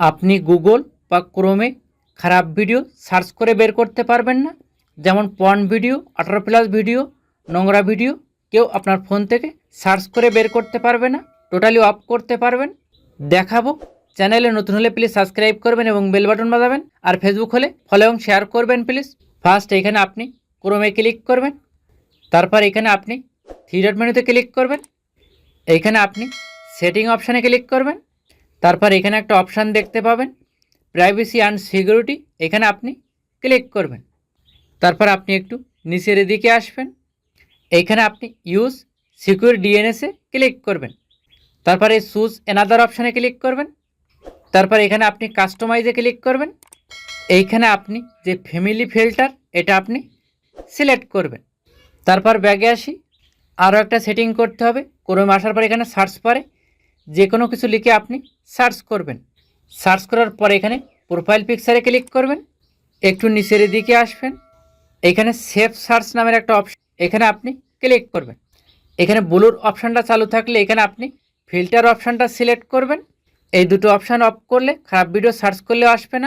আপনি গুগল বা ক্রোমে খারাপ ভিডিও সার্চ করে বের করতে পারবেন না। যেমন পর্ন ভিডিও, আঠারো প্লাস ভিডিও, নোংরা ভিডিও, কেউ আপনার ফোন থেকে সার্চ করে বের করতে পারবে না। টোটালি অফ করতে পারবেন। দেখাবো। চ্যানেলে নতুন হলে প্লিজ সাবস্ক্রাইব করবেন এবং বেল বাটন বাজাবেন। আর ফেসবুক হলে ফলো এবং শেয়ার করবেন প্লিজ। ফার্স্ট এখানে আপনি ক্রোমে ক্লিক করবেন। তারপর এখানে আপনি থ্রি ডট মেনুতে ক্লিক করবেন। এইখানে আপনি সেটিং অপশানে ক্লিক করবেন। তারপর এখানে একটা অপশান দেখতে পাবেন প্রাইভেসি অ্যান্ড সিকিউরিটি এখানে আপনি ক্লিক করবেন। তারপর আপনি একটু নিচের দিকে আসবেন এইখানে আপনি ইউজ সিকিউর ডিএনএসে ক্লিক করবেন। তারপরে সুজ এনাদার অপশানে ক্লিক করবেন। তারপর এখানে আপনি কাস্টমাইজে ক্লিক করবেন। এইখানে আপনি যে ফ্যামিলি ফিল্টার এটা আপনি সিলেক্ট করবেন। তারপর ব্যাগে আসি, আরও একটা সেটিং করতে হবে। ক্রোমে আসার পর এখানে সার্চ পারে। যে কোনো কিছু লিখে আপনি সার্চ করবেন। সার্চ করার পর এখানে প্রোফাইল পিকচারে ক্লিক করবেন। একটু নিচের দিকে আসবেন। এখানে সেফ সার্চ নামের একটা অপশন, এখানে আপনি ক্লিক করবেন। এখানে ব্লুর অপশানটা চালু থাকলে এখানে আপনি ফিল্টার অপশানটা সিলেক্ট করবেন। এই দুটো অপশান অফ করলে খারাপ ভিডিও সার্চ করলেও আসবে না।